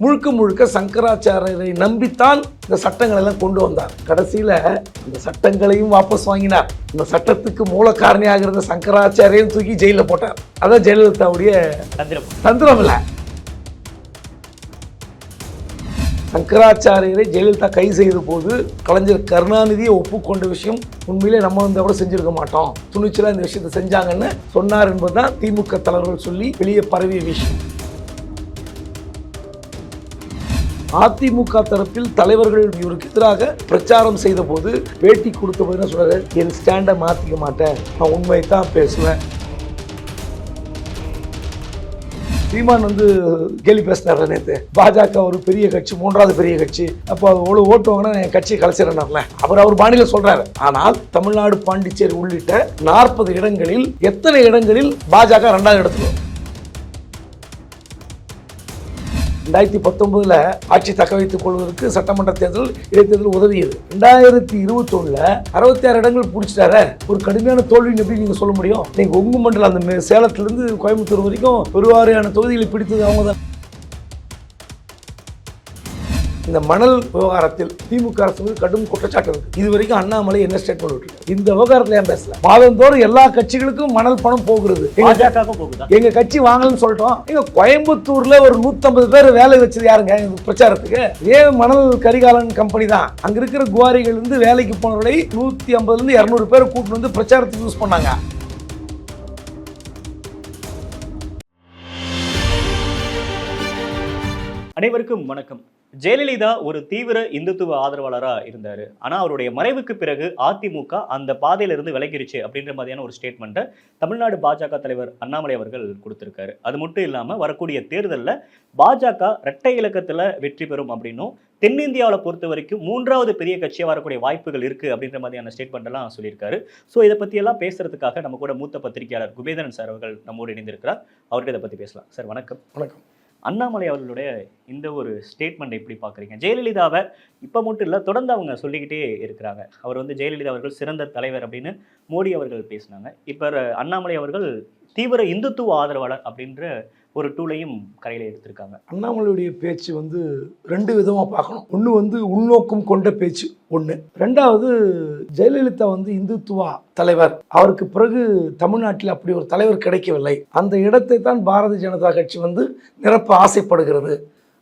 முழுக்க முழுக்க சங்கராச்சாரியரை நம்பித்தான் இந்த சட்டங்களை எல்லாம் கொண்டு வந்தார். கடைசியில இந்த சட்டங்களையும் வாபஸ் வாங்கினார். இந்த சட்டத்துக்கு மூல காரணியாக இருந்த சங்கராச்சாரியையும் தூக்கி ஜெயில போட்டார். அதான் ஜெயலலிதாவுடைய தந்திரம். தந்திரம் இல்லை. சங்கராச்சாரியரை ஜெயலலிதா கை செய்த போது கலைஞர் கருணாநிதியை ஒப்புக்கொண்ட விஷயம் உண்மையிலே நம்ம வந்து கூட செஞ்சிருக்க மாட்டோம். துணிச்சலா இந்த விஷயத்தை செஞ்சாங்கன்னு சொன்னார் என்பதுதான் திமுக தலைவர்கள் சொல்லி வெளியே பரவிய விஷயம். அதிமுக தரப்பில் தலைவர்கள் இவருக்கு எதிராக பிரச்சாரம் செய்த போது பேட்டி கொடுத்த போது என்ன சொல்றாரு? என் ஸ்டாண்டை மாற்றிக்க மாட்டேன். நான் உண்மையை தான் பேசுவேன். சீமான் வந்து கேலி பேசினார் நேற்று பாஜக ஒரு பெரிய கட்சி மூன்றாவது பெரிய கட்சி. அப்போ அவ்வளோ ஓட்டு வாங்கினா என் கட்சியை கலைச்சிடனார்ல அவர் அவர் பாணியில் சொல்றாரு. ஆனால் தமிழ்நாடு பாண்டிச்சேரி உள்ளிட்ட நாற்பது இடங்களில் எத்தனை இடங்களில் பாஜக ரெண்டாவது இடத்துல? ரெண்டாயிரத்தி பத்தொன்பதுல ஆட்சி தக்க வைத்துக் கொள்வதற்கு சட்டமன்ற தேர்தல் இடைத்தேர்தல் உதவியது. ரெண்டாயிரத்தி இருபத்தொன்னுல அறுபத்தி ஆறு இடங்கள் பிடிச்சிட்டார. ஒரு கடுமையான தோல்வின்னு எப்படி நீங்க சொல்ல முடியும்? நீங்க உங்கு மண்டலம் அந்த மே- சேலத்துல இருந்து கோயம்புத்தூர் வரைக்கும் பெருவாரியான தொகுதிகளை பிடித்தது அவங்க தான் இந்த மணல் விவகாரத்தில் திமுக அரசு மீது கடும் குற்றச்சாட்டு இருக்கு. இது வரைக்கும் அண்ணாமலை என்ன ஸ்டேட்மெண்ட் விட்டுருக்கு இந்த விவகாரத்துல ஏன் பேசல? மாதந்தோறும் எல்லா கட்சிகளுக்கும் மணல் பணம் போகிறது. எங்க கட்சி வாங்கலன்னு சொல்லிட்டோம் எங்க கோயம்புத்தூர்ல ஒரு 150 பேர் வேலை வச்சது யாருங்க? பிரச்சாரத்துக்கு. ஏன் மணல் கரிகாலன் கம்பெனி தான். அங்க இருக்கிற குவாரிகள் இருந்து வேலைக்கு போனவர்களை நூத்தி ஐம்பதுல இருந்து இருநூறு பேர் கூட்டிட்டு வந்து பிரச்சாரத்துக்கு யூஸ் பண்ணாங்க. அனைவருக்கும் வணக்கம். ஜெயலலிதா ஒரு தீவிர இந்துத்துவ ஆதரவாளராக இருந்தார். ஆனால் அவருடைய மறைவுக்கு பிறகு அதிமுக அந்த பாதையிலிருந்து விலகிருச்சு அப்படின்ற மாதிரியான ஒரு ஸ்டேட்மெண்ட்டை தமிழ்நாடு பாஜக தலைவர் அண்ணாமலை அவர்கள் கொடுத்துருக்காரு. அது மட்டும் இல்லாமல் வரக்கூடிய தேர்தலில் பாஜக இரட்டை இலக்கத்தில் வெற்றி பெறும் அப்படின்னும் தென்னிந்தியாவில் பொறுத்த வரைக்கும் மூன்றாவது பெரிய கட்சியாக வரக்கூடிய வாய்ப்புகள் இருக்குது அப்படின்ற மாதிரியான ஸ்டேட்மெண்ட்டெல்லாம் சொல்லியிருக்காரு. ஸோ இதை பற்றியெல்லாம் பேசுகிறதுக்காக பேசுறதுக்காக நம்ம கூட மூத்த பத்திரிகையாளர் குபேதரன் சார் அவர்கள் நம்மோடு இணைந்திருக்கிறார். அவர்கிட்ட இதை பற்றி பேசலாம். சார் வணக்கம். வணக்கம். அண்ணாமலை அவர்களுடைய இந்த ஒரு ஸ்டேட்மெண்ட் எப்படி பார்க்குறீங்க? ஜெயலலிதாவை இப்போ மட்டும் இல்லை தொடர்ந்து அவங்க சொல்லிக்கிட்டே இருக்கிறாங்க. அவர் வந்து ஜெயலலிதா அவர்கள் சிறந்த தலைவர் அப்படின்னு மோடி அவர்கள் பேசினாங்க. இப்போ அண்ணாமலை அவர்கள் தீவிர இந்துத்துவ ஆதரவாளர் அப்படின்ற ஒரு டூலையும் கரையில் எடுத்திருக்காங்க. அண்ணாமலையுடைய பேச்சு வந்து ரெண்டு விதமாக பார்க்கணும். ஒன்று வந்து உள்நோக்கம் கொண்ட பேச்சு ஒன்று ரெண்டாவது ஜெயலலிதா வந்து இந்துத்துவா தலைவர். அவருக்கு பிறகு தமிழ்நாட்டில் அப்படி ஒரு தலைவர் கிடைக்கவில்லை. அந்த இடத்தை தான் பாரதிய ஜனதா கட்சி வந்து நிரப்ப ஆசைப்படுகிறது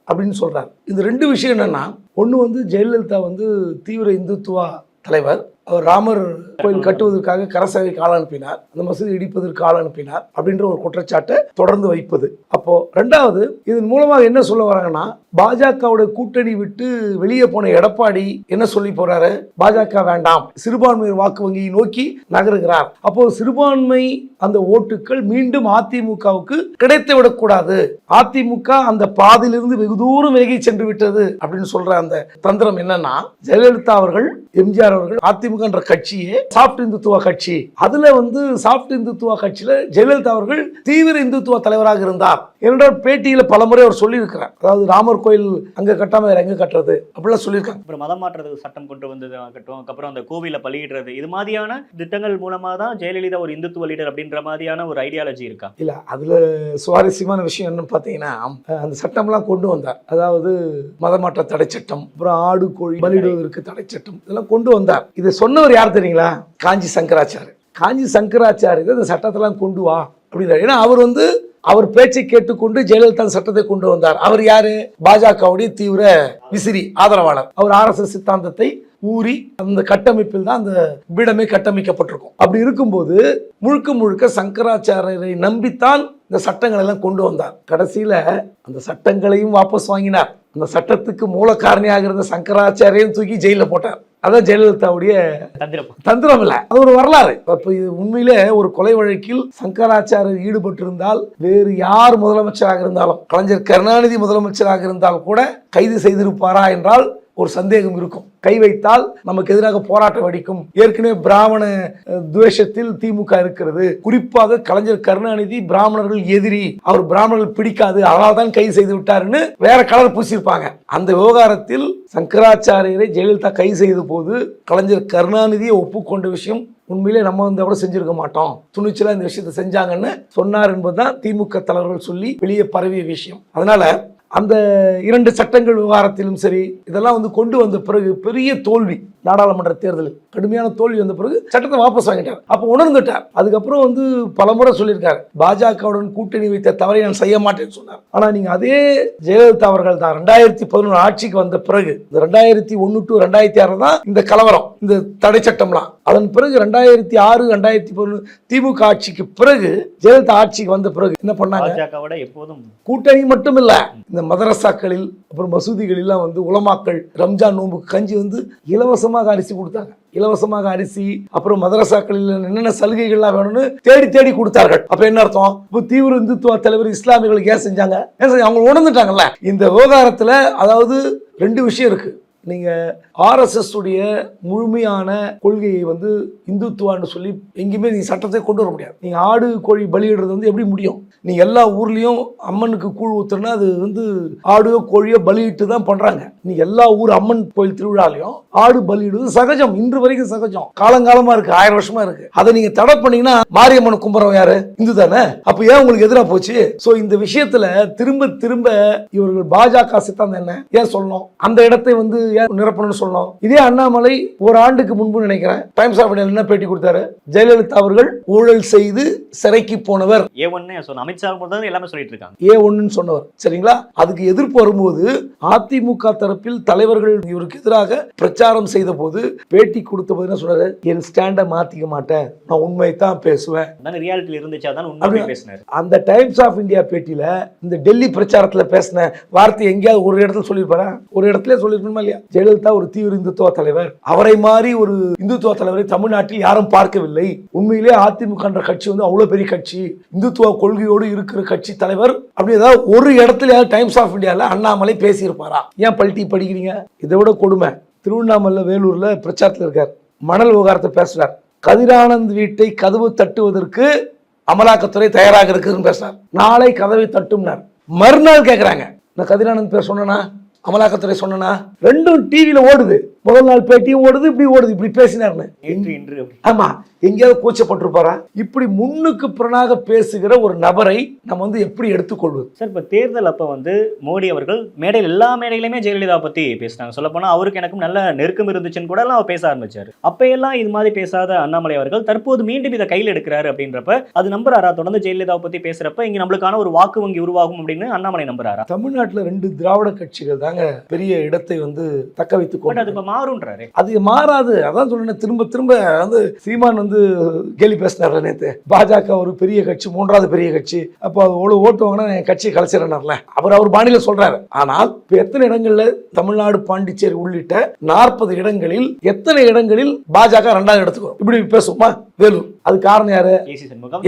அப்படின்னு சொல்கிறார் இந்த ரெண்டு விஷயம் என்னென்னா ஒன்று வந்து ஜெயலலிதா வந்து தீவிர இந்துத்துவா தலைவர். அவர் ராமர் கோயில் கட்டுவதற்காக கரசேவைக்கு ஆள் அனுப்பினார் அந்த மசூதி இடிப்பதற்கு ஆள் அனுப்பினார் அப்படின்ற ஒரு குற்றச்சாட்டை தொடர்ந்து வைப்பது. அப்போ ரெண்டாவது இதன் மூலமாக என்ன சொல்ல வராங்கன்னா பாஜகவோட கூட்டணி விட்டு வெளியே போன எடப்பாடி என்ன சொல்லி போறாரு? பாஜக வேண்டாம். சிறுபான்மையர் வாக்கு வங்கியை நோக்கி நகருகிறார். அப்போ சிறுபான்மை அந்த ஓட்டுகள் மீண்டும் அதிமுகவுக்கு கிடைத்து விடக்கூடாது. அதிமுக அந்த பாதியிலிருந்து வெகு தூரம் விலகி சென்று விட்டது அப்படின்னு சொல்ற அந்த தந்திரம் என்னன்னா ஜெயலலிதா அவர்கள் எம்ஜிஆர் அவர்கள் அதிமுக என்ற கட்சியே சாஃப்ட் இந்துத்துவ கட்சி. அதுல வந்து சாஃப்ட் இந்துத்துவ கட்சியில ஜெயலலிதா அவர்கள் தீவிர இந்துத்துவ தலைவராக இருந்தார். என்ற பேட்டியில பலமுறை அவர் சொல்லியிருக்கிறார். அதாவது ராமர் கோயில் அங்க கட்டாம வேற எங்க கட்டுறது? அப்படிலாம் சொல்லியிருக்காங்க. அப்புறம் மதம் மாற்றுறது சட்டம் கொண்டு வந்தது ஆகட்டும் அதுக்கப்புறம் அந்த கோவிலை பலியிடுறது. இது மாதிரியான திட்டங்கள் மூலமாக தான் ஜெயலலிதா ஒரு இந்துத்துவ லீடர் அப்படின்ற மாதிரியான ஒரு ஐடியாலஜி இருக்கா? இல்ல அதுல சுவாரஸ்யமான விஷயம் என்னன்னு பார்த்தீங்கன்னா அந்த சட்டம்லாம் கொண்டு வந்தார். அதாவது மதமாற்ற தடை சட்டம் அப்புறம் ஆடு கோழி பலியிடுவதற்கு தடை சட்டம் இதெல்லாம் கொண்டு வந்தார். இதை சொன்னவர் யார் தெரியுங்களா? காஞ்சி சங்கராச்சாரி. காஞ்சி சங்கராச்சாரி இந்த சட்டத்தெல்லாம் கொண்டு வா அப்படின்னாரு ஏன்னா அவர் வந்து அவர் பேச்சை கேட்டுக்கொண்டு ஜெயலலிதா அந்த சட்டத்தை கொண்டு வந்தார். அவர் யாரு? பாஜகவுடைய தீவிர விசிறி ஆதரவாளர். அவர் ஆர்எஸ்எஸ் சித்தாந்தத்தை ஊறி அந்த கட்டமைப்பில் தான் அந்த பீடமே கட்டமைக்கப்பட்டிருக்கும். அப்படி இருக்கும்போது முழுக்க முழுக்க சங்கராச்சாரியரை நம்பித்தான் இந்த சட்டங்கள் எல்லாம் கொண்டு வந்தார். கடைசியில அந்த சட்டங்களையும் வாபஸ் வாங்கினார். அந்த சட்டத்துக்கு மூல காரணியாக இருந்த சங்கராச்சாரியையும் தூக்கி ஜெயில போட்டார். அதான் ஜெயலலிதாவுடைய தந்திரம். தந்திரம் இல்ல. அது ஒரு வரலாறு. அப்ப இது உண்மையிலே ஒரு கொலை வழக்கில் சங்கராச்சாரியர் ஈடுபட்டிருந்தால் வேறு யார் முதலமைச்சராக இருந்தாலும் கலைஞர் கருணாநிதி முதலமைச்சராக இருந்தால் கூட கைது செய்திருப்பாரா என்றால் ஒரு சந்தேகம் இருக்கும். கை வைத்தால் நமக்கு எதிராக போராட்டம் வெடிக்கும் ஏற்கனவே பிராமண துவேஷத்தில் திமுக இருக்கிறது. குறிப்பாக கலைஞர் கருணாநிதி பிராமணர்கள் எதிரி. அவர் பிராமணர்கள் பிடிக்காது. அதனால தான் கைது செய்து விட்டாருன்னு வேற கலர் பூசியிருப்பாங்க. அந்த விவகாரத்தில் சங்கராச்சாரியரை ஜெயலலிதா கைது செய்த போது கலைஞர் கருணாநிதியை ஒப்புக்கொண்ட விஷயம் உண்மையிலே நம்ம வந்து கூட செஞ்சிருக்க மாட்டோம். துணிச்சலாக இந்த விஷயத்தை செஞ்சாங்கன்னு சொன்னார் என்பதுதான் திமுக தலைவர்கள் சொல்லி வெளியே பரவிய விஷயம். அதனால அந்த இரண்டு சட்டங்கள் விவகாரத்திலும் சரி இதெல்லாம் வந்து கொண்டு வந்த பிறகு பெரிய தோல்வி நாடாளுமன்ற தேர்தலில். கடுமையான தோல்வி வந்த பிறகு சட்டத்தை வாபஸ் வாங்கிட்டார். அப்போ உணர்ந்துட்டார் அதுக்கப்புறம் வந்து பலமுறை சொல்லியிருக்காரு. பாஜகவுடன் கூட்டணி வைத்த தவறை நான் செய்ய மாட்டேன்னு சொன்னார். ஆனால் நீங்கள் அதே ஜெயலலிதா அவர்கள் தான் ரெண்டாயிரத்தி பதினொன்று ஆட்சிக்கு வந்த பிறகு இந்த ரெண்டாயிரத்தி ஒன்று டு ரெண்டாயிரத்தி ஆறு தான் இந்த கலவரம் இந்த தடை சட்டம்லாம் அதன் பிறகு ரெண்டாயிரத்தி ஆறு ரெண்டாயிரத்தி பதினொன்று திமுக ஆட்சிக்கு பிறகு ஜெயலலிதா ஆட்சிக்கு வந்த பிறகு என்ன பண்ணாங்க? எப்போதும் கூட்டணி மட்டும் இல்ல இந்த மதரசாக்களில் அப்புறம் மசூதிகளிலாம் வந்து உலமாக்கள் ரம்ஜான் நோம்புக்கு கஞ்சி வந்து இலவசமாக அரிசி கொடுத்தாங்க. இலவசமாக அரிசி அப்புறம் மதரசாக்களில் என்னென்ன சலுகைகள்லாம் வேணும்னு தேடி தேடி கொடுத்தார்கள். அப்ப என்ன அர்த்தம்? இப்போ தீவிர இந்துத்துவ தலைவர் இஸ்லாமியர்களுக்கு ஏன் செஞ்சாங்க? ஏன் செஞ்சாங்க? அவங்க உணர்ந்துட்டாங்கல்ல? இந்த விவகாரத்துல அதாவது ரெண்டு விஷயம் இருக்கு. நீங்கள் ஆர்எஸ்எஸ் உடைய முழுமையான கொள்கையை வந்து இந்துத்துவான்னு சொல்லி எங்கேயுமே நீங்கள் சட்டத்தை கொண்டு வர முடியாது. நீங்கள் ஆடு கோழி பலியிடுறது வந்து எப்படி முடியும்? நீங்கள் எல்லா ஊர்லேயும் அம்மனுக்கு கூழ் ஊத்துறனா அது வந்து ஆடோ கோழியோ பலியிட்டு தான் பண்ணுறாங்க நீ எல்லா ஊர் அம்மன் கோயில் திருவிழாலையும் ஆடு பலியிடுவது சகஜம். இன்று வரைக்கும் சகஜம். காலங்காலமா இருக்கு ஆயிரம் வருஷமா இருக்கு. அதை நீங்க தடை பண்ணீங்கன்னா மாரியம்மன் கும்புறவன் யாரு? இந்து தானே அப்ப ஏன் உங்களுக்கு எதிரா போச்சு? சோ இந்த விஷயத்துல திரும்ப திரும்ப இவர்கள் பாஜக சித்தாந்தம் என்ன? ஏன் சொல்லணும்? அந்த இடத்தை வந்து ஏன் நிரப்பணும்னு சொல்லணும்? இதே அண்ணாமலை ஒரு ஆண்டுக்கு முன்பு நினைக்கிறேன் டைம்ஸ் ஆஃப் இந்தியா என்ன பேட்டி கொடுத்தாரு? ஜெயலலிதா அவர்கள் ஊழல் செய்து சிறைக்கு போனவர். ஏ ஒன்னு சொன்ன? அமித்ஷா எல்லாமே சொல்லிட்டு இருக்காங்க. ஏ ஒன்றுன்னு சொன்னவர். சரிங்களா? அதுக்கு எதிர்ப்பு வரும்போது அதிமுக தரப்பில் தலைவர்கள் இவருக்கு எதிராக பிரச்சாரம் செய்த போது பேட்டி கொடுத்த போது என்ன சொன்னாரு? என் ஸ்டாண்டை மாத்திக்க மாட்டேன். நான் உண்மை தான் பேசுவேன் ரியாலிட்டியில் இருந்துச்சு உண்மையை? பேசினாரு. அந்த டைம்ஸ் ஆஃப் இந்தியா பேட்டியில இந்த டெல்லி பிரச்சாரத்துல பேசின வார்த்தை எங்கேயாவது ஒரு இடத்துல சொல்லியிருப்பாரா? ஒரு இடத்துல சொல்லியிருக்கணுமா இல்லையா? ஜெயலலிதா ஒரு தீவிர இந்துத்துவ தலைவர். அவரை மாதிரி ஒரு இந்துத்துவ தலைவரை தமிழ்நாட்டில் யாரும் பார்க்கவில்லை. உண்மையிலே அதிமுக என்ற கட்சி வந்து அவ்வளவு பெரிய கட்சி. இந்துத்துவ கொள்கையோடு இருக்கிற கட்சி தலைவர். அப்படி ஏதாவது ஒரு இடத்துல டைம்ஸ் ஆஃப் இந்தியால அண்ணாமலை பேசியிருப்பாரா? ஏன் எழுதி படிக்கிறீங்க? இதை விட கொடுமை. திருவண்ணாமலை வேலூர்ல பிரச்சாரத்தில் இருக்கார். மணல் விவகாரத்தை பேசுறார். கதிரானந்த் வீட்டை கதவு தட்டுவதற்கு அமலாக்கத்துறை தயாராக இருக்குதுன்னு பேசுறார். நாளை கதவை தட்டும்னார். மறுநாள் கேட்குறாங்க நான் கதிரானந்த் பேர் சொன்னனா? அமலாக்கத்துறை சொன்னனா? ரெண்டும் டிவியில் ஓடுது. முதல் நாள் பேட்டியும் ஓடுது இப்படி ஓடுது இப்படி பேசினார்னு. ஆமா எங்கேயாவது கூச்சப்பட்டிருப்பாரா? இப்படி முன்னுக்கு பிறனாக பேசுகிற ஒரு நபரை நம்ம வந்து எப்படி எடுத்துக்கொள்வது? சார் இப்போ தேர்தல் அப்போ வந்து மோடி அவர்கள் மேடையில் எல்லா மேடையிலுமே ஜெயலலிதா பற்றி பேசினாங்க. சொல்லப்போனால் அவருக்கு எனக்கும் நல்ல நெருக்கம் இருந்துச்சுன்னு கூட எல்லாம் அவர் பேச ஆரம்பிச்சார். அப்பையெல்லாம் இது மாதிரி பேசாத அண்ணாமலை அவர்கள் தற்போது மீண்டும் இதை கையில் எடுக்கிறாரு அப்படின்றப்ப அது நம்புறாரா? தொடர்ந்து ஜெயலலிதாவை பற்றி பேசுறப்ப இங்கே நம்மளுக்கான ஒரு வாக்கு வங்கி உருவாகும் அப்படின்னு அண்ணாமலை நம்புறாரா? தமிழ்நாட்டுல ரெண்டு திராவிட கட்சிகள் தாங்க பெரிய இடத்தை வந்து தக்க வைத்துக் கொண்டு மாறுன்றாரு அது மாறாது. அதான் சொல்றேன் திரும்ப திரும்ப வந்து சீமான் வந்து கேலி பேசினார்ல நேத்து. பாஜக ஒரு பெரிய கட்சி மூன்றாவது பெரிய கட்சி. அப்போ அவ்வளவு ஓட்டு வாங்கினா என் கட்சியை கலைச்சிடனார்ல அவர் அவர் பாணியில சொல்றாரு. ஆனால் இப்போ எத்தனை இடங்கள்ல தமிழ்நாடு பாண்டிச்சேரி உள்ளிட்ட நாற்பது இடங்களில் எத்தனை இடங்களில் பாஜக ரெண்டாவது இடத்துக்கு இப்படி பேசுவோமா? வேலூர். அது காரணம் யாரு? ஏசி சண்முகம்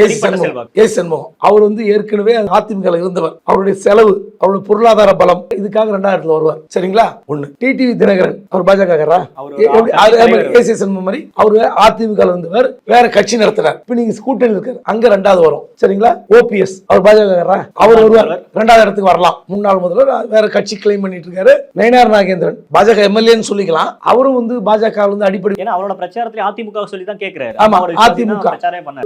ஏசி அவர் வந்து ஏற்கனவே அதிமுக இருந்தவர். அவருடைய செலவு அவருடைய பொருளாதார பலம் இதுக்காக ரெண்டாயிரத்துல வருவார். சரிங்களா? ஒண்ணு. டிடிவி தினகரன் அவர் பாஜக. ஏசி சண்முகம் மாதிரி அவர் அதிமுக இருந்தவர் வேற கட்சி நடத்துறார். இப்ப நீங்க கூட்டணி இருக்காரு அங்க ரெண்டாவது வரும். சரிங்களா? ஓபிஎஸ் அவர் பாஜக அவர் வருவார். ரெண்டாவது இடத்துக்கு வரலாம். முன்னாள் முதல்வர் வேற கட்சி கிளைம் பண்ணிட்டு இருக்காரு நயனார் நாகேந்திரன் பாஜக எம்எல்ஏன்னு சொல்லிக்கலாம். அவரும் வந்து பாஜக வந்து அடிப்படை ஏன்னா அவரோட பிரச்சாரத்துல அதிமுக சொல்லி தான் கேட்கிறாரு ஆமா, அதிமுக.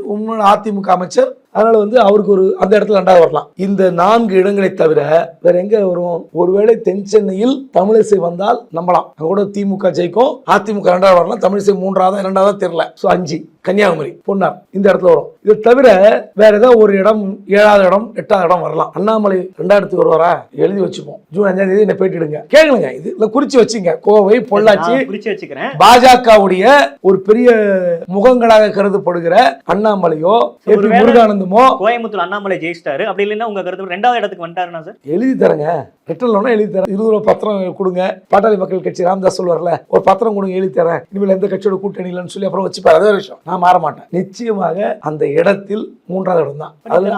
முன்னாள் அதிமுக அமைச்சர். அதனால வந்து அவருக்கு ஒரு அந்த இடத்துல ரெண்டாவது வரலாம். இந்த நான்கு இடங்களை தவிர வேற எங்க வரும் ஒருவேளை தென் சென்னையில் தமிழிசை வந்தால் நம்பலாம். அங்க கூட திமுக ஜெயிக்கும். அதிமுக ரெண்டாவது வரலாம். தமிழிசை மூன்றாவது இரண்டாவதா தெரியல. சோ அஞ்சு. கன்னியாகுமரி பொன்னார் இந்த இடத்துல வரும். இது தவிர வேற ஏதாவது ஒரு இடம் ஏழாவது இடம் எட்டாவது இடம் வரலாம். அண்ணாமலை ரெண்டாயிரத்துக்கு வருவாரா? எழுதி வச்சுப்போம். ஜூன் அஞ்சாம் தேதி என்ன பேட்டிடுங்க கேளுங்க இது இல்ல குறிச்சு வச்சுங்க. கோவை பொள்ளாச்சி குறிச்சு வச்சுக்கிறேன். பாஜகவுடைய ஒரு பெரிய முகங்களாக கருதப்படுகிற அண்ணாமலையோ ஏ பி ஒருவேளை- முருகானந்தமோ கோயம்புத்தூர் அண்ணாமலை ஜெயிச்சிட்டாரு. அப்படி இல்லைன்னா உங்க கருத்து ரெண்டாவது இடத்துக்கு வந்துட்டாருன்னா சார்? எழுதி தரங்க. ரிட்டர்ன் லோனா எழுதி தரேன். இருபது ரூபா பத்திரம் கொடுங்க. பாட்டாளி மக்கள் கட்சி ராமதாஸ் சொல்வார்ல ஒரு பத்திரம் கொடுங்க எழுதி தரேன். இனிமேல் எந்த கட்சியோட கூட்டணி இல்லைன்னு சொல்லி அப்புறம் வச்சுப்பாரு. அதே விஷயம். நான் மாற மாட்டேன். நிச்சயமாக அந்த இடத்தில் மூன்றாவது இடம் தான்.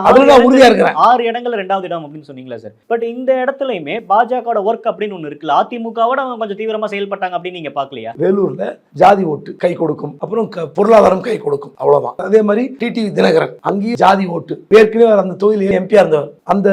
அதுல நான் உறுதியா இருக்கிறேன். ஆறு இடங்கள் ரெண்டாவது இடம் அப்படின்னு சொன்னீங்களா சார் பட் இந்த இடத்துலயுமே பாஜகவோட ஒர்க் அப்படின்னு ஒண்ணு இருக்குல்ல அதிமுகவோட அவங்க கொஞ்சம் தீவிரமா செயல்பட்டாங்க அப்படின்னு நீங்க பாக்கலையா வேலூர்ல ஜாதி ஓட்டு கை கொடுக்கும். அப்புறம் பொருளாதாரம் கை கொடுக்கும். அவ்வளவுதான். அதே மாதிரி டிடிவி தினகரன் அங்கேயும் ஜாதி ஓட்டு. ஏற்கனவே அந்த தொகுதியில் எம்பியா இருந்தவர். அந்த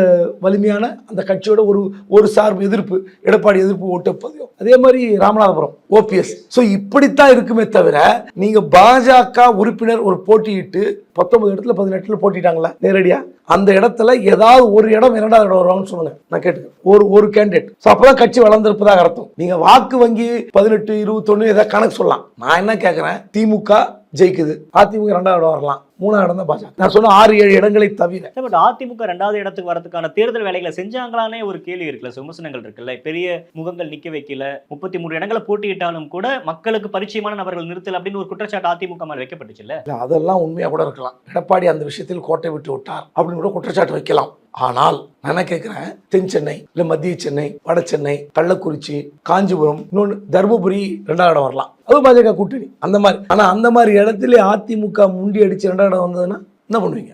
வலிமையான அந்த கட்சியோட ஒரு ஒரு சார்பு எதிர்ப்பு எடப்பாடி எதிர்ப்பு ஓட்டு பதியும் அதே மாதிரி ராமநாதபுரம் ஓபிஎஸ். ஸோ இப்படித்தான் இருக்குமே தவிர நீங்க பாஜக உறுப்பினர் ஒரு போட்டியிட்டு பத்தொன்பது இடத்துல பதினெட்டுல போட்டிட்டாங்களா? நேரடியா? அந்த இடத்துல ஏதாவது ஒரு இடம் இரண்டாவது இடம் வருவாங்கன்னு சொல்லுங்க. நான் கேட்டுக்கேன் ஒரு ஒரு கேண்டிடேட் ஸோ அப்பதான் கட்சி வளர்ந்திருப்பதாக அர்த்தம். நீங்க வாக்கு வங்கி பதினெட்டு இருபத்தொன்னு ஏதாவது கணக்கு சொல்லலாம். நான் என்ன கேட்கறேன் திமுக ஜெயிக்குது. அதிமுக ரெண்டாவது இடம் வரலாம். மூணாவது இடம் தான் பாஜக. நான் சொன்ன ஆறு ஏழு இடங்களை தவிர. பட் அதிமுக ரெண்டாவது இடத்துக்கு வரதுக்கான தேர்தல் வேலைகளை செஞ்சாங்களானே ஒரு கேள்வி இருக்குல்ல விமர்சனங்கள் இருக்குல்ல. பெரிய முகங்கள் நிக்க வைக்கல. முப்பத்தி மூணு இடங்களை போட்டியிட்டாலும் கூட மக்களுக்கு பரிச்சயமான நபர்கள் நிறுத்தல் அப்படின்னு ஒரு குற்றச்சாட்டு அதிமுக மேல வைக்கப்பட்டுச்சுல்ல இல்ல, அதெல்லாம் உண்மையா கூட இருக்கலாம். எடப்பாடி அந்த விஷயத்தில் கோட்டை விட்டு விட்டார் அப்படின்னு கூட குற்றச்சாட்டு வைக்கலாம். ஆனால் நான் என்ன தென் சென்னை இல்லை மத்திய சென்னை வட சென்னை கள்ளக்குறிச்சி காஞ்சிபுரம் இன்னொன்று தருமபுரி ரெண்டாவது இடம் வரலாம். அது பாஜக கூட்டணி. அந்த மாதிரி. ஆனால் அந்த மாதிரி இடத்துல அதிமுக முண்டி அடித்து ரெண்டாவது இடம் வந்ததுன்னா என்ன பண்ணுவீங்க?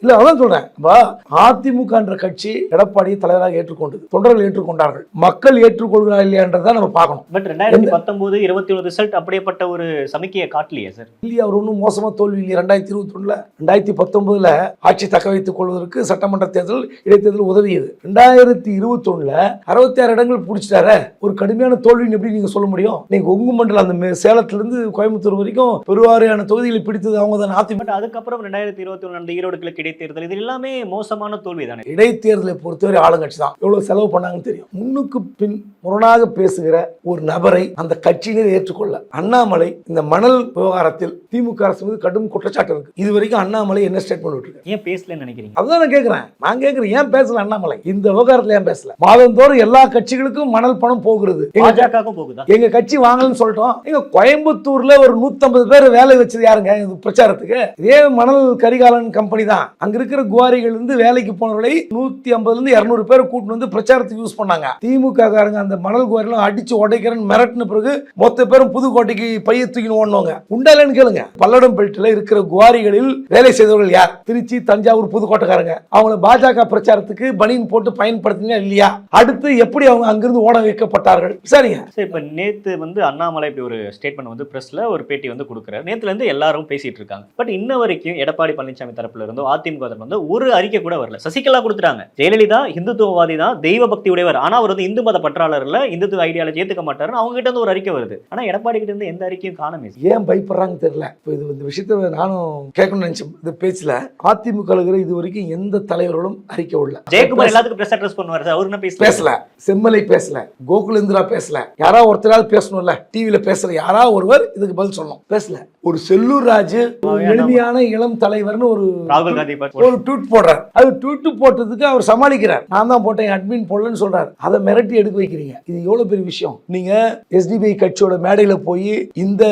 இல்ல அதான் சொல்றேன். அப்ப அதிமுக என்ற கட்சி எடப்பாடியை தலைவராக ஏற்றுக்கொண்டது. தொண்டர்கள் ஏற்றுக்கொண்டார்கள். மக்கள் ஏற்றுக்கொள்கிறார் இல்லையான்றதை நம்ம பார்க்கணும். பட் ரெண்டாயிரத்தி பத்தொன்பது இருபத்தி ஒரு ரிசல்ட் அப்படியேப்பட்ட ஒரு சமிக்கையை காட்டலையே சார்? இல்லையா அவர் ஒன்றும் மோசமா தோல்வி இல்லையா ரெண்டாயிரத்தி இருபத்தி ஒண்ணுல ரெண்டாயிரத்தி பத்தொன்பதுல ஆட்சி தக்க வைத்துக் கொள்வதற்கு சட்டமன்ற தேர்தல் இடைத்தேர்தல் உதவியது. ரெண்டாயிரத்தி இருபத்தி ஒண்ணுல அறுபத்தி ஆறு இடங்கள் பிடிச்சிட்டார. ஒரு கடுமையான தோல்வின்னு எப்படி நீங்க சொல்ல முடியும்? நீங்க கொங்கு மண்டலம் அந்த மே- சேலத்துல இருந்து கோயம்புத்தூர் வரைக்கும் பெருவாரியான தொகுதிகளை பிடித்தது அவங்க தான் அதிமுக அதுக்கப்புறம் ரெண்டாயிரத்தி இருபத்தி ஒன்று நடந்த ஈரோடு கிழக்கு இடைத்தேர்தல் இது எல்லாமே மோசமான தோல்வி தானே இடைத்தேர்தலை பொறுத்தவரை ஆளுங்கட்சி தான் எவ்வளவு செலவு பண்ணாங்கன்னு தெரியும். முன்னுக்கு பின் முரணாக பேசுகிற ஒரு நபரை அந்த கட்சியினர் ஏற்றுக்கொள்ள. அண்ணாமலை இந்த மணல் விவகாரத்தில் திமுக அரசு மீது கடும் குற்றச்சாட்டு இருக்கு. இது வரைக்கும் அண்ணாமலை என்ன ஸ்டேட்மெண்ட் விட்டுருக்கு ஏன் பேசலன்னு நினைக்கிறீங்க? அதுதான் நான் கேட்கிறேன் நான் கேட்கிறேன் ஏன் பேசல அண்ணாமலை? இந்த விவகாரத்துல ஏன் பேசல? மாதந்தோறும் எல்லா கட்சிகளுக்கும் மணல் பணம் போகிறது. எங்க பாஜகவும் போகுதா? எங்க கட்சி வாங்கலன்னு சொல்லிட்டோம். எங்க கோயம்புத்தூர்ல ஒரு 150 பேர் வேலை வச்சது யாருங்க? பிரச்சாரத்துக்கு. இதே மணல் கரிகாலன் கம்பெனி தான். அங்க இருக்கிற குவாரிகள் இருந்து வேலைக்கு போனவர்களை நூத்தி ஐம்பதுல இருந்து இருநூறு பேர் கூட்டிட்டு வந்து பிரச்சாரத்துக்கு யூஸ் பண்ணாங்க. திமுக காரங்க அந்த மணல் குவாரிலாம் அடிச்சு உடைக்கிறேன்னு மிரட்டின பிறகு மொத்த பேரும் புதுக்கோட்டைக்கு பைய தூக்கின்னு ஓடணுங்க உண்டாலன்னு கேளுங்க. பல்லடம் பெல்ட்ல இருக்கிற குவாரிகளில் வேலை செய்தவர்கள் யார்? திருச்சி தஞ்சாவூர் புதுக்கோட்டைக்காரங்க. அவங்கள பாஜக பிரச்சாரத்துக்கு பனியன் போட்டு பயன்படுத்தினா இல்லையா? அடுத்து எப்படி அவங்க அங்கிருந்து ஓட வைக்கப்பட்டார்கள்? சரிங்க சரி இப்ப நேத்து வந்து அண்ணாமலை இப்படி ஒரு ஸ்டேட்மெண்ட் வந்து பிரஸ்ல ஒரு பேட்டி வந்து கொடுக்குறாரு. நேத்துல இருந்து எல்லாரும் பேசிட்டு இருக்காங்க. பட் இன்ன வரைக்கும் எடப்பாடி பழனிசாமி தரப்புல இருந்தோ அதிமுக தரப்புல இருந்து ஒரு அறிக்கை கூட வரல. சசிகலா கொடுத்துட்டாங்க. ஜெயலலிதா இந்துத்துவவாதி தான் தெய்வ பக்தி உடையவர் ஆனா அவர் வந்து இந்து மத பற்றாளர் இல்ல இந்துத்துவ ஐடியாலஜி ஏத்துக்க மாட்டாருன்னு அவங்க கிட்ட இருந்து ஒரு அறிக்கை வருது. ஆனா எடப்பாடி கிட்ட இருந்து எந்த அறிக்கையும் காணமே. ஏன் பயப்படுறாங்க தெரியல. இப்போ இது இந்த விஷயத்த நானும் கேட்கணும்னு நினைச்சேன் இந்த பேச்சுல அதிமுக இது வரைக்கும் எந்த தலைவர்களும் அறிக்கை விடல. ஜெயக்குமார் எல்லாத்துக்கும் பிரஸ் அட்ரஸ் பண்ணுவார் அவரு என்ன பேசல பேசல. செம்மலை பேசல. கோகுலேந்திரா பேசல. யாரா ஒருத்தராவது பேசணும்ல. டிவில பேசுற யாரா ஒருவர் இதுக்கு பதில் சொல்லணும். பேசல. ஒரு செல்லூர் ராஜு எளிமையான இளம் தலைவர்னு ஒரு ராகுல் காந்தி ஒரு ட்வீட் போடுறார். அது ட்வீட் போட்டதுக்கு அவர் சமாளிக்கிறார். நான் தான் போட்டேன் அட்மின் போடலன்னு சொல்றாரு. அதை மிரட்டி எடுக்க வைக்கிறீங்க. இது எவ்வளவு பெரிய விஷயம்? நீங்க எஸ்டிபிஐ கட்சியோட மேடையில போய் இந்த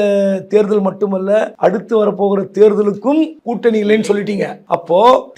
தேர்தல் மட்டுமல்ல அடுத்து வரப்போகிற தேர்தலுக்கும் கூட்டணி இல்லைன்னு சொல்லிட்டீங்க. அப்போ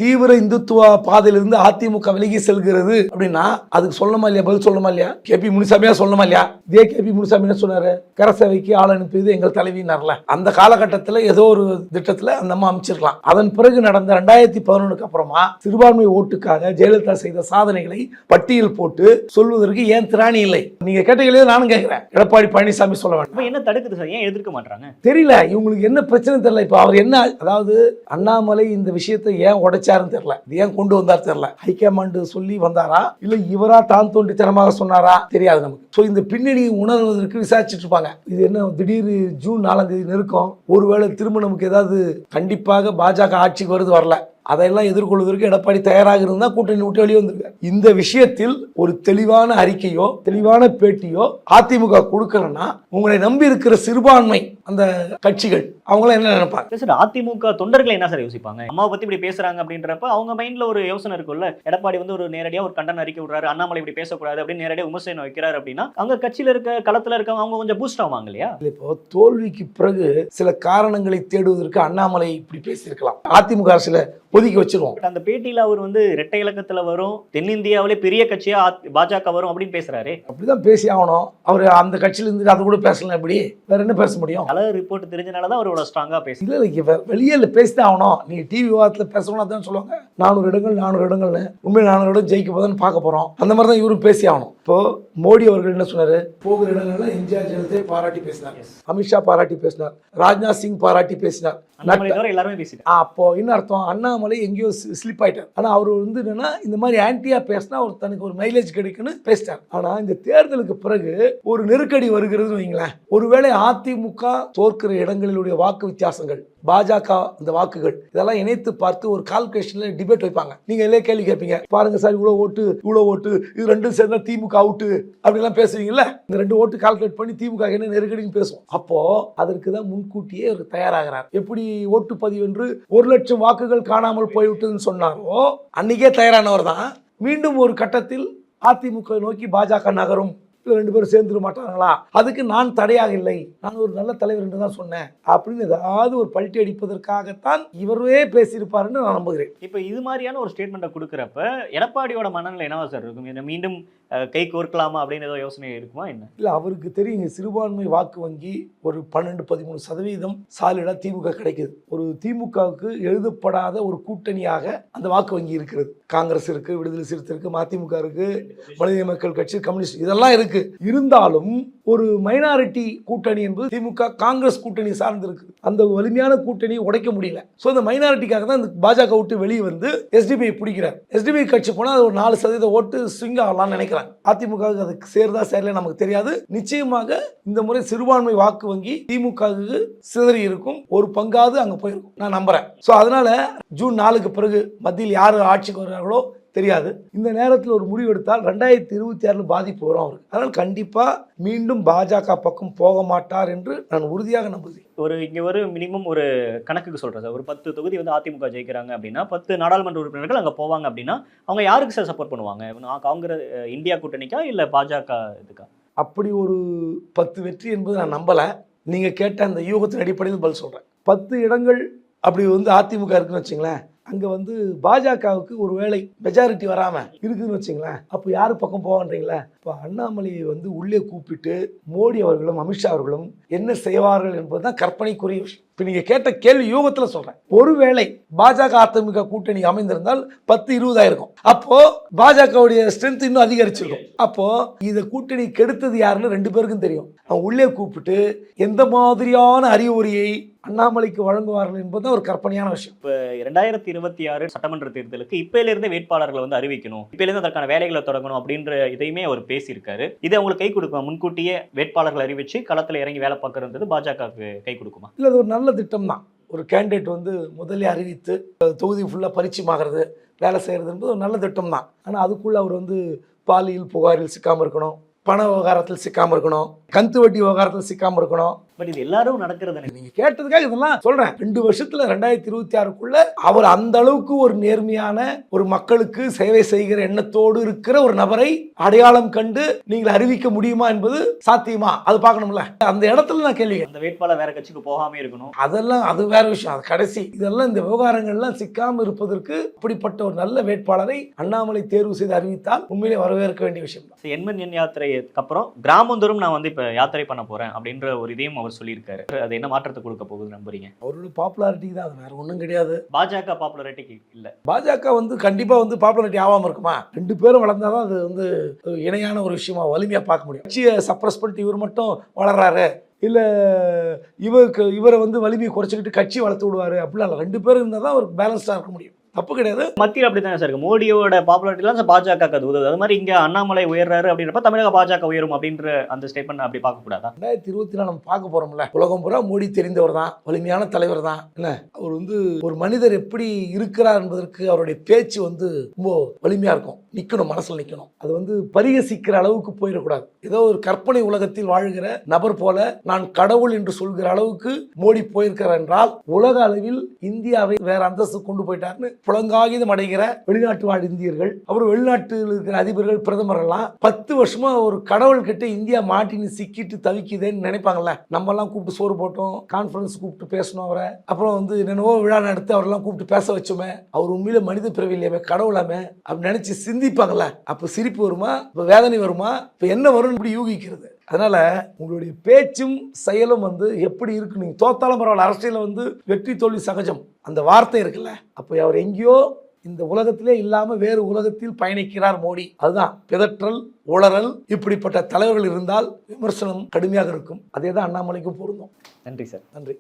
தீவிர இந்துத்துவ பாதையிலிருந்து அதிமுக விலகி செல்கிறது அப்படின்னா அதுக்கு சொல்லணுமா இல்லையா? பதில் சொல்லணுமா இல்லையா? கேபி முனிசாமியா சொல்லணுமா இல்லையா? இதே கேபி முனிசாமி என்ன சொன்னாரு? கரசேவைக்கு ஆள் அனுப்பியது எங்கள் தலைவினார்ல அந்த காலகட்டத்துல ஏதோ ஒரு திட்டத்துல அந்த அம்மா அமைச்சிருக்கலாம். அதன் பிறகு நடந்த ரெண்டாயிரத்தி பதினொன்னுக்கு அப்புறமா சிறுபான்மை ஓட்டுக்காக ஜெயலலிதா செய்த சாதனைகளை பட்டியல் போட்டு சொல்வதற்கு ஏன் திராணி இல்லை? நீங்க கேட்டீங்களே நானும் கேட்கிறேன். எடப்பாடி பழனிசாமி சொல்ல வேண்டாம். என்ன தடுக்குது சார்? ஏன் எதிர்க்க மாட்டாங்க தெரியல இவங்களுக்கு என்ன பிரச்சனை தெரியல. இப்போ அவர் என்ன அதாவது அண்ணாமலை இந்த விஷயத்தை ஏன் உடைச்சாருன்னு தெரியல. இது ஏன் கொண்டு வந்தார் தெரியல. ஹைகமாண்ட் சொல்லி வந்தாரா? இல்ல இவரா தான் தோன்றித்தனமாக சொன்னாரா? தெரியாது நமக்கு. ஸோ இந்த பின்னணியை உணர்வதற்கு விசாரிச்சுட்டு இருப்பாங்க. இது என்ன திடீர் ஜூன் நாலாம் தேதி நெருக்கம்? ஒருவேளை திரும்ப நமக்கு ஏதாவது கண்டிப்பாக பாஜக ஆட்சிக்கு வருது வரல. அதையெல்லாம் எதிர்கொள்வதற்கு எடப்பாடி தயாராக இருந்தால் கூட்டணி விட்டு வெளியே வந்திருக்காரு. இந்த விஷயத்தில் ஒரு தெளிவான அறிக்கையோ தெளிவான பேட்டியோ அதிமுக கொடுக்கலன்னா உங்களை நம்பி இருக்கிற சிறுபான்மை அந்த கட்சிகள் அவங்களாம் என்ன நினைப்பாங்க? சார் அதிமுக தொண்டர்கள் என்ன சார் யோசிப்பாங்க? அம்மாவை பத்தி இப்படி பேசுறாங்க அப்படின்றப்ப அவங்க மைண்ட்ல ஒரு யோசனை இருக்கும்ல. எடப்பாடி வந்து ஒரு நேரடியா ஒரு கண்டன அறிக்கை விடுறாரு அண்ணாமலை இப்படி பேசக்கூடாது அப்படின்னு நேரடியா விமர்சனம் வைக்கிறாரு அப்படின்னா அங்க கட்சியில இருக்க களத்துல இருக்கவங்க அவங்க கொஞ்சம் பூஸ்ட் ஆவாங்க இல்லையா? இப்போ தோல்விக்கு பிறகு சில காரணங்களை தேடுவதற்கு அண்ணாமலை இப்படி பேசியிருக்கலாம். அதிமுக அரசுல ஒதுக்கி வச்சிருவோம். அந்த பேட்டியில அவர் வந்து இரட்டை இலக்கத்துல வரும் தென்னிந்தியாவிலே பெரிய கட்சியா அ- பாஜக வரும் அப்படின்னு பேசுறாரு. அப்படிதான் பேசி ஆகணும். அவர் அந்த கட்சியில இருந்து அது கூட பேசலாம் எப்படி? வேற என்ன பேச முடியும்? கலர் ரிப்போர்ட் தெரிஞ்சனாலதான் அவரோட ஸ்ட்ராங்கா பேசு இல்ல இல்ல வெளியே இல்லை பேசிதான் ஆகணும். நீங்க டிவி விவாதத்துல பேசணும் அதான் சொல்லுவாங்க. நானூறு இடங்கள் நானூறு இடங்கள்னு. உண்மை நானூறு இடம் ஜெயிக்க போதுன்னு பார்க்க போறோம். அந்த மாதிரி தான் இவரும் பேசி ஆகணும். இப்போ மோடி அவர்கள் என்ன சொன்னாரு? போகிற இடங்கள்ல எம்ஜிஆர் ஜெயலலிதா பாராட்டி பேசினார். அமித்ஷா பாராட்டி பேசினார். ராஜ்நாத் சிங் பாராட்டி பேசினார். எல்லாருமே ஆ, அப்போ என்ன அர்த்தம்? அண்ணாமலை அண்ணாமலை எங்கேயோ ஸ்லிப் ஆயிட்டார். ஆனால் அவர் வந்து என்னன்னா இந்த மாதிரி ஆன்டியா பேசினா அவர் தனக்கு ஒரு மைலேஜ் கிடைக்குன்னு பேசிட்டார். ஆனால் இந்த தேர்தலுக்கு பிறகு ஒரு நெருக்கடி வருகிறதுன்னு வைங்களேன் ஒருவேளை அதிமுக தோற்கிற இடங்களிலுடைய வாக்கு வித்தியாசங்கள் பாஜக இந்த வாக்குகள் இதெல்லாம் இணைத்து பார்த்து ஒரு கால்குலேஷன்ல டிபேட் வைப்பாங்க. நீங்க எல்லாம் கேள்வி கேட்பீங்க. பாருங்க சார் இவ்வளவு ஓட்டு இவ்வளவு ஓட்டு இது ரெண்டும் சேர்ந்தா திமுக அவுட்டு அப்படிலாம் பேசுவீங்கல்ல? இந்த ரெண்டு ஓட்டு கால்குலேட் பண்ணி திமுக என்ன நெருக்கடின்னு பேசுவோம். அப்போ அதற்கு தான் முன்கூட்டியே அவர் தயாராகிறார். எப்படி ஓட்டு பதிவு என்று ஒரு லட்சம் வாக்குகள் காணாமல் போய்விட்டதுன்னு சொன்னாரோ அன்னைக்கே தயாரானவர் தான். மீண்டும் ஒரு கட்டத்தில் அதிமுக நோக்கி பாஜக நகரும். இல்லை ரெண்டு பேரும் சேர்ந்துட மாட்டாங்களா? அதுக்கு நான் தடையாக இல்லை. நான் ஒரு நல்ல தலைவர் என்று தான் சொன்னேன். அப்படின்னு ஏதாவது ஒரு பல்ட்டி அடிப்பதற்காகத்தான் இவரே பேசியிருப்பாருன்னு நான் நம்புகிறேன். இப்போ இது மாதிரியான ஒரு ஸ்டேட்மெண்ட்டை கொடுக்குறப்ப எடப்பாடியோட மனநிலை என்னவா சார் இருக்கும்? மீண்டும் கை கோர்க்கலாமா அப்படின்னு ஏதோ யோசனை இருக்குமா என்ன? இல்லை அவருக்கு தெரியுங்க சிறுபான்மை வாக்கு வங்கி ஒரு பன்னெண்டு பதிமூணு சதவீதம் சாலிடாக திமுக கிடைக்குது. ஒரு திமுகவுக்கு எழுதப்படாத ஒரு கூட்டணியாக அந்த வாக்கு வங்கி இருக்கிறது. காங்கிரஸ் இருக்குது விடுதலை சிறுத்தை இருக்குது மதிமுக இருக்குது மனித மக்கள் கட்சி கம்யூனிஸ்ட் இதெல்லாம் இருக்குது இருந்தாலும் ஒரு மைனாரிட்டி கூட்டணி என்பது திமுக காங்கிரஸ் கூட்டணி சார்ந்து இருக்கு அந்த வலிமையான கூட்டணியை உடைக்க முடியல. ஸோ அந்த மைனாரிட்டிக்காக தான் இந்த பாஜக விட்டு வெளியே வந்து எஸ்டிபிஐ பிடிக்கிறார். எஸ்டிபிஐ கட்சி போனால் அது ஒரு நாலு சதவீத ஓட்டு ஸ்விங் ஆகலாம்னு நினைக்கிறாங்க. அதிமுகவுக்கு அது சேருதா சேரல நமக்கு தெரியாது. நிச்சயமாக இந்த முறை சிறுபான்மை வாக்கு வங்கி திமுகவுக்கு சிதறி இருக்கும். ஒரு பங்காவது அங்கே போயிருக்கும். நான் நம்புறேன். ஸோ அதனால ஜூன் நாலுக்கு பிறகு மத்தியில் யார் ஆட்சிக்கு வருகிறார்களோ தெரியாது. இந்த நேரத்தில் ஒரு முடிவு எடுத்தால் ரெண்டாயிரத்தி இருபத்தி ஆறில் பாதிப்பு வரும் அவருக்கு. அதனால் கண்டிப்பாக மீண்டும் பாஜக பக்கம் போக மாட்டார் என்று நான் உறுதியாக நம்புகிறேன். ஒரு இங்க ஒரு மினிமம் ஒரு கணக்குக்கு சொல்றேன் சார். ஒரு பத்து தொகுதி வந்து அதிமுக ஜெயிக்கிறாங்க அப்படின்னா பத்து நாடாளுமன்ற உறுப்பினர்கள் அங்க போவாங்க அப்படின்னா அவங்க யாருக்கு சார் சப்போர்ட் பண்ணுவாங்க? காங்கிரஸ் இந்தியா கூட்டணிக்கா இல்ல பாஜக இதுக்கா? அப்படி ஒரு பத்து வெற்றி என்பது நான் நம்பலை. நீங்கள் கேட்ட அந்த யூகத்தின் அடிப்படையில் பதில் சொல்கிறேன் பத்து இடங்கள் அப்படி வந்து அதிமுக இருக்குன்னு வச்சுங்களேன் அங்கே வந்து பாஜகவுக்கு ஒரு வேலை மெஜாரிட்டி வராமல் இருக்குதுன்னு வச்சுங்களேன். அப்போ யார் பக்கம் போவான்றீங்களே? இப்போ அண்ணாமலையை வந்து உள்ளே கூப்பிட்டு மோடி அவர்களும் அமித்ஷா அவர்களும் என்ன செய்வார்கள் என்பது தான் கற்பனைக்குரிய விஷயம். இப்போ நீங்கள் கேட்ட கேள்வி யூகத்தில் சொல்கிறேன் ஒருவேளை பாஜக அதிமுக கூட்டணி அமைந்திருந்தால் பத்து இருபதாயிருக்கும் அப்போது பாஜகவுடைய ஸ்ட்ரென்த் இன்னும் அதிகரிச்சிருக்கும். அப்போது இதை கூட்டணி கெடுத்தது யாருன்னு ரெண்டு பேருக்கும் தெரியும். அவன் உள்ளே கூப்பிட்டு எந்த மாதிரியான அறிவுரையை அண்ணாமலைக்கு வழங்குவார்கள் என்பது ஒரு கற்பனையான விஷயம். ரெண்டாயிரத்தி இருபத்தி ஆறு சட்டமன்ற தேர்தலுக்கு இப்பையில இருந்தே வேட்பாளர்களை வந்து அறிவிக்கணும். இப்பையில இருந்து அதற்கான வேலைகளை தொடங்கணும் அப்படின்ற இதையுமே அவர் பேசியிருக்காரு. இது அவங்களுக்கு கை கொடுக்கும்? முன்கூட்டியே வேட்பாளர்கள் அறிவிச்சு களத்துல இறங்கி வேலை பார்க்கறது பாஜகவுக்கு கை கொடுக்குமா? இல்லை அது ஒரு நல்ல திட்டம் தான் ஒரு கேண்டிடேட் வந்து முதலே அறிவித்து தொகுதி ஃபுல்லாக பரிச்சயமாகிறது வேலை செய்கிறது என்பது ஒரு நல்ல திட்டம் தான் ஆனால் அதுக்குள்ளே அவர் வந்து பாலியல் புகாரில் சிக்காமல் இருக்கணும் பண விவகாரத்தில் சிக்காமல் இருக்கணும் கந்து வட்டி விவகாரத்தில் சிக்காமல் இருக்கணும். பட் இது எல்லாரும் நடக்கிறது நீங்க கேட்டதுக்காக இதெல்லாம் சொல்றேன். ரெண்டு வருஷத்துல ரெண்டாயிரத்தி இருபத்தி ஆறுக்குள்ள அவர் அந்த அளவுக்கு ஒரு நேர்மையான ஒரு மக்களுக்கு சேவை செய்கிற எண்ணத்தோடு இருக்கிற ஒரு நபரை அடையாளம் கண்டு நீங்கள் அறிவிக்க முடியுமா என்பது சாத்தியமா? அது பார்க்கணும்ல. அந்த இடத்துல நான் கேள்வி. அந்த வேட்பாளர் வேற கட்சிக்கு போகாம இருக்கணும். அதெல்லாம் அது வேற விஷயம். அது கடைசி. இதெல்லாம் இந்த விவகாரங்கள்லாம் சிக்காம இருப்பதற்கு அப்படிப்பட்ட ஒரு நல்ல வேட்பாளரை அண்ணாமலை தேர்வு செய்து அறிவித்தால் உண்மையிலே வரவேற்க வேண்டிய விஷயம் எண்மண் எண் யாத்திரைக்கு அப்புறம் கிராமந்தோறும் நான் வந்து இப்ப யாத்திரை பண்ண போறேன் அப்படின்ற ஒரு இதையும் அவர் சொல்லியிருக்காரு. அது என்ன மாற்றத்தை கொடுக்க போகுது நம்புறீங்க? அவரோட பாப்புலாரிட்டிக்கு தான் அது வேற ஒன்றும் கிடையாது. பாஜக பாப்புலாரிட்டிக்கு இல்ல. பாஜக வந்து கண்டிப்பா வந்து பாப்புலாரிட்டி ஆகாம இருக்குமா? ரெண்டு பேரும் வளர்ந்தாதான் அது வந்து இணையான ஒரு விஷயமா வலிமையா பார்க்க முடியும். கட்சியை சப்ரஸ் பண்ணிட்டு இவர் மட்டும் வளர்றாரு. இல்ல இவருக்கு இவரை வந்து வலிமையை குறைச்சிக்கிட்டு கட்சி வளர்த்து விடுவாரு அப்படிலாம் ரெண்டு பேரும் இருந்தால் தான் ஒரு பேலன்ஸ்டாக இருக்க முடியும். தப்பு கிடையாது. மத்தியில் அப்படித்தானே சார் இருக்கு? மோடியோட பாப்புலாரிட்டிலாம் பாஜக அது உதவுது. அது மாதிரி இங்க அண்ணாமலை உயர்றாரு அப்படின்றப்ப தமிழக பாஜக உயரும் அப்படின்ற அந்த ஸ்டேட்மெண்ட் அப்படி பார்க்க கூடாதா? ரெண்டாயிரத்தி இருபத்தி நாலு நம்ம பார்க்க போறோம்ல. உலகம் பூரா மோடி தெரிந்தவர் தான். வலிமையான தலைவர் தான். என்ன? அவர் வந்து ஒரு மனிதர் எப்படி இருக்கிறார் என்பதற்கு அவருடைய பேச்சு வந்து ரொம்ப வலிமையா இருக்கும். நிக்கணும் மனசுல நிக்கணும். அது வந்து பரிகசிக்கிற அளவுக்கு போயிடக்கூடாது. ஏதோ ஒரு கற்பனை உலகத்தில் வாழ்கிற நபர் போல நான் கடவுள் என்று சொல்கிற அளவுக்கு மோடி போயிருக்கிறார் என்றால் உலக அளவில் இந்தியாவை வேற அந்தஸ்து கொண்டு போயிட்டார்னு புலங்காகிதம் அடைகிற வெளிநாட்டு வாழ் இந்தியர்கள் அப்புறம் வெளிநாட்டில் இருக்கிற அதிபர்கள் பிரதமர்கள்லாம் பத்து வருஷமா ஒரு கடவுள் கிட்ட இந்தியா மாட்டின்னு சிக்கிட்டு தவிக்குதேன்னு நினைப்பாங்கல்ல. நம்ம எல்லாம் கூப்பிட்டு சோறு போட்டோம் கான்ஃபரன்ஸ் கூப்பிட்டு பேசணும் அவரை. அப்புறம் வந்து என்னென்னவோ விழா நடத்தி அவரெல்லாம் கூப்பிட்டு பேச வச்சோமே. அவர் உண்மையில மனித பிறவி இல்லையாமே கடவுளாமே அப்படி நினைச்சு சிந்திப்பாங்கல்ல. அப்ப சிரிப்பு வருமா? இப்ப வேதனை வருமா? இப்ப என்ன வரும்னு இப்படி யூகிக்கிறது. அதனால உங்களுடைய பேச்சும் செயலும் வந்து எப்படி இருக்கு? நீங்க தோத்தாலும் பரவாயில்ல அரசியல வந்து வெற்றி தோல்வி சகஜம். அந்த வார்த்தை இருக்குல்ல அப்போ அவர் எங்கேயோ இந்த உலகத்திலே இல்லாம வேறு உலகத்தில் பயணிக்கிறார் மோடி. அதுதான் பிதற்றல் உளறல் இப்படிப்பட்ட தலைவர்கள் இருந்தால் விமர்சனம் கடுமையாக இருக்கும். அதே தான் அண்ணாமலைக்கும் பொருந்தும். நன்றி சார். நன்றி.